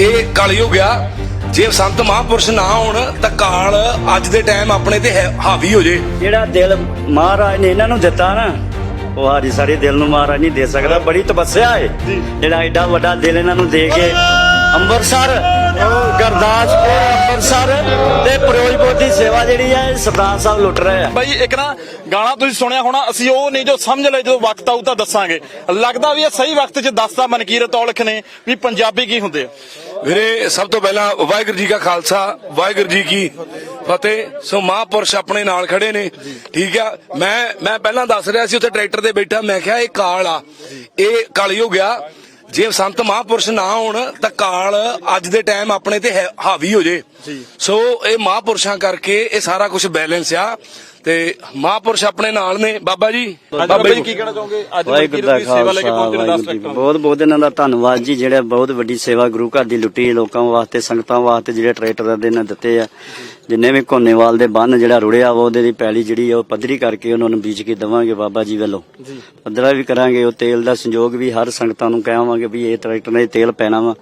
ਇਹ ਕਲਯੁਗ ਆ ਜੇ ਸੰਤ ਮਹਾਂਪੁਰਸ਼ ਨਾ ਹੋਣ ਤਾਂ ਕਾਲ ਅੱਜ ਦੇ ਟਾਈਮ ਆਪਣੇ ਤੇ ਹੈ- ਹਾਵੀ ਹੋ ਜੇ। ਜਿਹੜਾ ਦਿਲ ਮਹਾਰਾਜ ਨੇ ਇਹਨਾਂ ਨੂੰ ਦਿੱਤਾ ਨਾ ਉਹ ਹਾਰੀ ਸਾਰੇ ਦਿਲ ਨੂੰ ਮਹਾਰਾਜ ਨਹੀਂ ਦੇ ਸਕਦਾ। ਬੜੀ ਤਪੱਸਿਆ ਹੈ ਜਿਹੜਾ ਐਡਾ ਵੱਡਾ ਦਿਲ ਇਹਨਾਂ ਨੂੰ ਦੇ ਕੇ ਅੰਮ੍ਰਿਤਸਰ ਗੁਰਦਾਸਪੁਰ ਅੰਮ੍ਰਿਤਸਰ ਤੇ ਫਿਰੋਜ਼ਪੁਰ ਦੀ ਸੇਵਾ ਜਿਹੜੀ ਹੈ ਇਹ ਸਰਦਾਰ ਸਾਹਿਬ ਲੁੱਟ ਰਹੇ ਆ। ਬਾਈ ਇੱਕ ਨਾ ਗਾਣਾ ਤੁਸੀਂ ਸੁਣਿਆ ਹੋਣਾ ਅਸੀਂ ਉਹ ਨਹੀਂ ਜੋ ਸਮਝ ਲੈ ਜਦੋਂ ਵਕਤ ਆਊ ਤਾਂ ਦੱਸਾਂਗੇ। ਲੱਗਦਾ ਵੀ ਇਹ ਸਹੀ ਵਕਤ 'ਚ ਦੱਸਦਾ ਮਨਕੀਰਤ ਔਲਖ ਨੇ ਵੀ ਪੰਜਾਬੀ ਕੀ ਹੁੰਦੇ ਆ। ਵੀਰੇ ਸਭ ਤੋਂ ਪਹਿਲਾਂ ਵਾਹਿਗੁਰੂ ਜੀ ਕਾ ਖਾਲਸਾ ਵਾਹਿਗੁਰੂ ਜੀ ਕੀ ਫਤਿਹ। ਸੋ ਮਹਾਂਪੁਰਸ਼ ਆਪਣੇ ਨਾਲ ਖੜੇ ਨੇ। ਠੀਕ ਆ? ਮੈਂ ਮੈਂ ਪਹਿਲਾਂ ਦੱਸ ਰਿਹਾ ਸੀ ਉੱਥੇ ਟਰੈਕਟਰ ਤੇ ਬੈਠਾ ਮੈਂ ਕਿਹਾ ਇਹ ਕਾਲ ਆ। ਇਹ ਕਲਯੁਗ ਆ ਜੇ ਸੰਤ ਮਹਾਂਪੁਰਸ਼ ਨਾ ਹੋਣ ਤਾਂ ਕਾਲ ਅੱਜ ਦੇ ਟਾਈਮ ਆਪਣੇ ਤੇ ਹੈ- ਹਾਵੀ ਹੋ ਜੇ। ਸੋ ਇਹ ਮਹਾਂਪੁਰਸ਼ਾਂ ਕਰਕੇ ਇਹ ਸਾਰਾ ਕੁਝ ਬੈਲੈਂਸ ਆ। ਤੇ ਮਹਾਂਪੁਰਸ਼ ਆਪਣੇ ਨਾਲ ਨੇ। ਬਾਬਾ ਜੀ। ਬਾਬਾ ਜੀ। ਕੀ ਕਹਿਣਾ ਚਾਹੋਗੇ? ਅੱਜ ਵਾਹਿਗੁਰੂ ਦਾ ਦੀ ਸੇਵਾ ਲੈ ਕੇ ਖਾਲਸਾ ਪਹੁੰਚੇ ਨੇ 10 ਵਾਹਿਗੁਰੂ ਜੀ ਟਰੈਕਟਰ ਬਹੁਤ ਬਹੁਤ ਇਹਨਾਂ ਦਾ ਧੰਨਵਾਦ ਜੀ ਜਿਹੜਾ ਬਹੁਤ ਵੱਡੀ ਸੇਵਾ ਗੁਰੂ ਘਰ ਦੀ ਲੁੱਟੀ ਲੋਕਾਂ ਵਾਸਤੇ ਸੰਗਤਾਂ ਵਾਸਤੇ ਜਿਹੜੇ ਟਰੈਕਟਰ ਦੇ ਇਹਨਾਂ ਦਿੱਤੇ ਆ। ਜਿੰਨੇ ਵੀ ਕੋਨੇਵਾਲ ਦੇ ਬੰਨ ਜਿਹੜਾ ਰੁੜਿਆ ਵਾ ਉਹਦੇ ਦੀ ਪੈਲੀ ਜਿਹੜੀ ਆ ਉਹ ਪੱਧਰੀ ਕਰਕੇ ਉਹਨਾਂ ਨੂੰ ਬੀਜ ਕੇ ਦਵਾਂਗੇ ਬਾਬਾ ਜੀ ਵੱਲੋਂ। ਪੱਧਰਾ ਵੀ ਕਰਾਂਗੇ ਉਹ ਤੇਲ ਦਾ ਸੰਯੋਗ ਵੀ ਹਰ ਸੰਗਤਾਂ ਨੂੰ ਕਹਾਂਗੇ ਵੀ ਇਹ ਟਰੈਕਟਰ ਨੇ ਤੇਲ ਪੈਣਾ ਵਾ।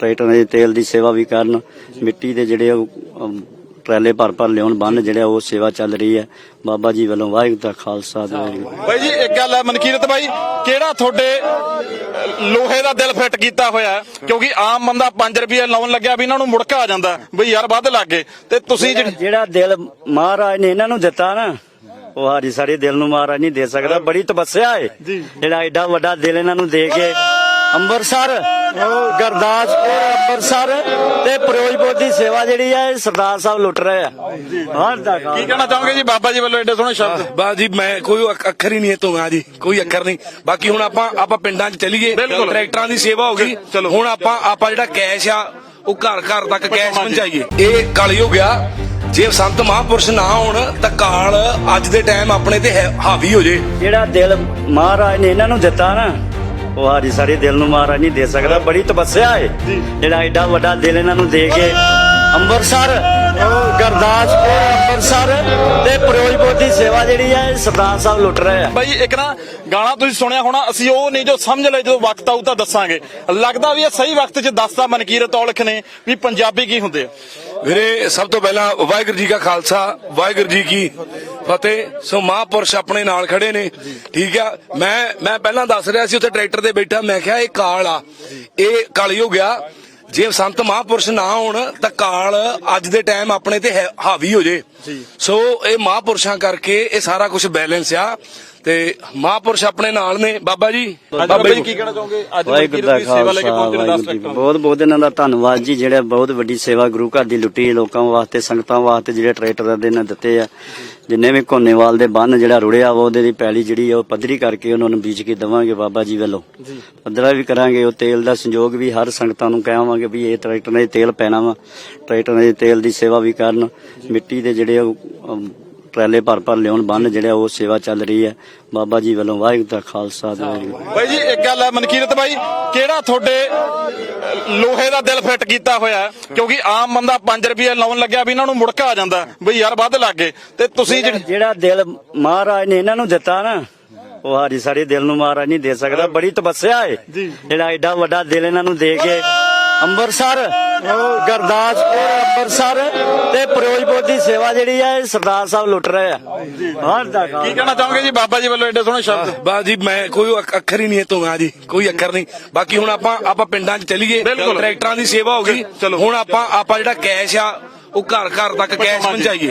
ਟਰੈਕਟਰ ਦੇ ਤੇਲ ਦੀ ਸੇਵਾ ਵੀ ਕਰਨ। ਮਿੱਟੀ ਦੇ ਜਿਹੜੇ ਟਰਾਲੇ ਭਰ ਭਰ ਲਿਆਉਣ ਬੰਨ ਜਿਹੜਾ ਉਹ ਸੇਵਾ ਚੱਲ ਰਹੀ ਹੈ। ਬਾਬਾ ਜੀ ਵੱਲੋਂ ਵਾਹਿਗੁਰੂ ਦਾ ਖਾਲਸਾ ਤੇ ਵਾਹਿਗੁਰੂ ਬਾਈ ਜੀ ਇੱਕ ਗੱਲ ਹੈ ਮਨਕੀਰਤ ਬਾਈ ਕਿਹੜਾ ਤੁਹਾਡੇ ਲੋਹੇ ਦਾ ਦਿਲ ਫਿੱਟ ਕੀਤਾ ਹੋਇਆ? ਕਿਉਂਕਿ ਆਮ ਬੰਦਾ 5 ਰੁਪਏ ਲਾਉਣ ਲੱਗਿਆ ਵੀ ਇਹਨਾਂ ਨੂੰ ਮੁੜਕਾ ਆ ਜਾਂਦਾ ਬਈ ਯਾਰ ਵੱਧ ਲੱਗ ਗਏ। ਤੇ ਤੁਸੀਂ ਜਿਹੜੀ ਜਿਹੜਾ ਦਿਲ ਮਹਾਰਾਜ ਨੇ ਇਹਨਾਂ ਨੂੰ ਦਿੱਤਾ ਨਾ ਉਹ ਹਾਰੀ ਸਾਰੇ ਦਿਲ ਨੂੰ ਮਹਾਰਾਜ ਨਹੀਂ ਦੇ ਸਕਦਾ। ਬੜੀ ਤਪੱਸਿਆ ਹੈ ਜਿਹੜਾ ਐਡਾ ਵੱਡਾ ਦਿਲ ਇਹਨਾਂ ਨੂੰ ਦੇ ਕੇ ਅੰਮ੍ਰਿਤਸਰ ਗੁਰਦਾਸਪੁਰ ਅੰਮ੍ਰਿਤਸਰ ਤੇ ਫਿਰੋਜ਼ਪੁਰ ਦੀ ਸੇਵਾ ਜਿਹੜੀ ਹੈ ਇਹ ਸਰਦਾਰ ਸਾਹਿਬ ਲੁੱਟ ਰਹੇ ਆ। ਹਾਂ ਦਾ ਕੀ ਕਹਿਣਾ ਚਾਹੋਗੇ ਜੀ? ਬਾਬਾ ਜੀ ਵੱਲੋਂ ਐਡੇ ਸੋਹਣੇ ਸ਼ਬਦ। ਬਸ ਜੀ ਮੈਂ ਕੋਈ ਅੱਖ- ਅੱਖਰ ਹੀ ਨਹੀਂ ਧੋਗਾ ਜੀ ਕੋਈ ਅੱਖਰ ਨਹੀਂ। ਬਾਕੀ ਹੁਣ ਆਪਾਂ ਆਪਾਂ ਪਿੰਡਾਂ 'ਚ ਚੱਲੀਏ। ਟਰੈਕਟਰਾਂ ਦੀ ਸੇਵਾ ਹੋ ਗਈ। ਚਲੋ। ਹੁਣ ਆਪਾਂ ਆਪਾਂ ਜਿਹੜਾ ਕੈਸ਼ ਆ ਉਹ ਘਰ ਘਰ ਤੱਕ ਕੈਸ਼ ਪਹੁੰਚਾਈਏ। ਇਹ ਕਲਯੁਗ ਆ ਜੇ ਸੰਤ ਮਹਾਂਪੁਰਸ਼ ਨਾ ਹੋਣ ਤਾਂ ਕਾਲ ਅੱਜ ਦੇ ਟਾਈਮ ਆਪਣੇ ਤੇ ਹੈ- ਹਾਵੀ ਹੋ ਜੇ। ਜਿਹੜਾ ਦਿਲ ਮਹਾਰਾਜ ਨੇ ਇਹਨਾਂ ਨੂੰ ਦਿੱਤਾ ਨਾ ਉਹ ਹਾਰੀ ਸਾਰੇ ਦਿਲ ਨੂੰ ਮਹਾਰਾਜ ਨਹੀਂ ਦੇ ਸਕਦਾ ਬੜੀ ਤਪੱਸਿਆ ਹੈ ਜਿਹੜਾ ਐਡਾ ਵੱਡਾ ਦਿਲ ਇਹਨਾਂ ਨੂੰ ਦੇ ਕੇ ਅੰਮ੍ਰਿਤਸਰ ਗੁਰਦਾਸਪੁਰ ਅੰਮ੍ਰਿਤਸਰ ਤੇ ਫਿਰੋਜ਼ਪੁਰ ਦੀ ਸੇਵਾ ਜਿਹੜੀ ਹੈ ਇਹ ਸਰਦਾਰ ਸਾਹਿਬ ਲੁੱਟ ਰਹੇ ਆ। ਬਾਈ ਇੱਕ ਨਾ ਗਾਣਾ ਤੁਸੀਂ ਸੁਣਿਆ ਹੋਣਾ ਅਸੀਂ ਉਹ ਨਹੀਂ ਜੋ ਸਮਝ ਲੈ ਜਦੋਂ ਵਕਤ ਆਊ ਤਾਂ ਦੱਸਾਂਗੇ। ਲੱਗਦਾ ਵੀ ਇਹ ਸਹੀ ਵਕਤ 'ਚ ਦੱਸਦਾ ਮਨਕੀਰਤ ਔਲਖ ਨੇ ਵੀ ਪੰਜਾਬੀ ਕੀ ਹੁੰਦੇ ਆ। ਵੀਰੇ ਸਭ ਤੋਂ ਪਹਿਲਾਂ ਵਾਹਿਗੁਰੂ ਜੀ ਕਾ ਖਾਲਸਾ ਵਾਹਿਗੁਰੂ ਜੀ ਕੀ ਫਤਿਹ। ਸੋ ਮਹਾਂਪੁਰਸ਼ ਆਪਣੇ ਨਾਲ ਖੜੇ ਨੇ। ਠੀਕ ਆ? ਮੈਂ ਮੈਂ ਪਹਿਲਾਂ ਦੱਸ ਰਿਹਾ ਸੀ ਉੱਥੇ ਟਰੈਕਟਰ ਤੇ ਬੈਠਾ। ਮੈਂ ਕਿਹਾ ਇਹ ਕਾਲ ਆ। ਇਹ ਕਲਯੁਗ ਆ ਜੇ ਸੰਤ ਮਹਾਂਪੁਰਸ਼ ਨਾ ਹੋਣ ਤਾਂ ਕਾਲ ਅੱਜ ਦੇ ਟਾਈਮ ਆਪਣੇ ਤੇ ਹੈ- ਹਾਵੀ ਹੋ ਜੇ। ਸੋ ਇਹ ਮਹਾਂਪੁਰਸ਼ਾਂ ਕਰਕੇ ਇਹ ਸਾਰਾ ਕੁਝ ਬੈਲੈਂਸ ਆ। ਤੇ ਮਹਾਂਪੁਰਸ਼ ਆਪਣੇ ਨਾਲ ਨੇ। ਬਾਬਾ ਜੀ ਬਾਬਾ ਜੀ ਕੀ ਕਹਿਣਾ ਚਾਹੋਗੇ? ਅੱਜ ਵਾਹਿਗੁਰੂ ਦਾ ਦੀ ਸੇਵਾ ਲੈ ਕੇ ਖਾਲਸਾ ਪਹੁੰਚੇ ਨੇ 10 ਵਾਹਿਗੁਰੂ ਜੀ ਬਹੁਤ ਬਹੁਤ ਇਹਨਾਂ ਦਾ ਧੰਨਵਾਦ ਜੀ ਜਿਹੜਾ ਬਹੁਤ ਵੱਡੀ ਸੇਵਾ ਗੁਰੂ ਘਰ ਦੀ ਲੁੱਟੀ ਲੋਕਾਂ ਵਾਸਤੇ ਸੰਗਤਾਂ ਵਾਸਤੇ ਜਿਹੜੇ ਟਰੈਕਟਰ ਦੇ ਇਹਨਾਂ ਦਿੱਤੇ ਆ। ਜਿੰਨੇ ਵੀ ਕੋਨੇਵਾਲ ਦੇ ਬੰਨ ਜਿਹੜਾ ਰੁੜਿਆ ਵਾ ਉਹਦੇ ਦੀ ਪੈਲੀ ਜਿਹੜੀ ਆ ਉਹ ਪੱਧਰੀ ਕਰਕੇ ਉਹਨਾਂ ਨੂੰ ਬੀਜ ਕੇ ਦਵਾਂਗੇ ਬਾਬਾ ਜੀ ਵੱਲੋਂ। ਪੱਧਰਾ ਵੀ ਕਰਾਂਗੇ ਉਹ ਤੇਲ ਦਾ ਸੰਯੋਗ ਵੀ ਹਰ ਸੰਗਤਾਂ ਨੂੰ ਕਹਾਂਗੇ ਵੀ ਇਹ ਟਰੈਕਟਰ ਨੇ ਤੇਲ ਪੈਣਾ ਵਾ। ਟਰੈਕਟਰ ਦੇ ਤੇਲ ਦੀ ਸੇਵਾ ਵੀ ਕਰਨ। ਮਿੱਟੀ ਦੇ ਜਿਹੜੇ ਟਰਾਲੇ ਭਰ ਭਰ ਲਿਆਉਣ ਬੰਨ ਜਿਹੜਾ ਉਹ ਸੇਵਾ ਚੱਲ ਰਹੀ ਹੈ। ਬਾਬਾ ਜੀ ਵੱਲੋਂ ਵਾਹਿਗੁਰੂ ਦਾ ਖਾਲਸਾ ਵਾਹਿਗੁਰੂ ਬਾਈ ਜੀ ਇੱਕ ਗੱਲ ਹੈ ਮਨਕੀਰਤ ਬਾਈ ਕਿਹੜਾ ਤੁਹਾਡੇ ਲੋਹੇ ਦਾ ਦਿਲ ਫਿੱਟ ਕੀਤਾ ਹੋਇਆ? ਕਿਉਂਕਿ ਆਮ ਬੰਦਾ 5 ਰੁਪਏ ਲਾਉਣ ਲੱਗਿਆ ਵੀ ਇਹਨਾਂ ਨੂੰ ਮੁੜਕਾ ਆ ਜਾਂਦਾ ਬਈ ਯਾਰ ਵੱਧ ਲੱਗ ਗਏ। ਤੇ ਤੁਸੀਂ ਜਿਹੜੀ ਜਿਹੜਾ ਦਿਲ ਮਹਾਰਾਜ ਨੇ ਇਹਨਾਂ ਨੂੰ ਦਿੱਤਾ ਨਾ ਉਹ ਹਾਰੀ ਸਾਰੇ ਦਿਲ ਨੂੰ ਮਹਾਰਾਜ ਨਹੀਂ ਦੇ ਸਕਦਾ। ਬੜੀ ਤਪੱਸਿਆ ਹੈ ਜਿਹੜਾ ਐਡਾ ਵੱਡਾ ਦਿਲ ਇਹਨਾਂ ਨੂੰ ਦੇ ਕੇ ਅੰਮ੍ਰਿਤਸਰ ਗੁਰਦਾਸਪੁਰ ਅੰਮ੍ਰਿਤਸਰ ਤੇ ਫਿਰੋਜ਼ਪੁਰ ਦੀ ਸੇਵਾ ਜਿਹੜੀ ਹੈ ਇਹ ਸਰਦਾਰ ਸਾਹਿਬ ਲੁੱਟ ਰਹੇ ਆ। ਹਾਂ ਦਾ ਕੀ ਕਹਿਣਾ ਚਾਹੋਗੇ ਜੀ? ਬਾਬਾ ਜੀ ਵੱਲੋਂ ਐਡੇ ਸੋਹਣੇ ਸ਼ਬਦ। ਬਸ ਜੀ ਮੈਂ ਕੋਈ ਅੱਖ- ਅੱਖਰ ਹੀ ਨਹੀਂ ਧੋਗਾ ਜੀ ਕੋਈ ਅੱਖਰ ਨਹੀਂ। ਬਾਕੀ ਹੁਣ ਆਪਾਂ ਆਪਾਂ ਪਿੰਡਾਂ 'ਚ ਚੱਲੀਏ ਬਿਲਕੁਲ। ਟਰੈਕਟਰਾਂ ਦੀ ਸੇਵਾ ਹੋ ਗਈ। ਚਲੋ। ਹੁਣ ਆਪਾਂ ਆਪਾਂ ਜਿਹੜਾ ਕੈਸ਼ ਆ ਉਹ ਘਰ ਘਰ ਤੱਕ ਕੈਸ਼ ਪਹੁੰਚਾਈਏ।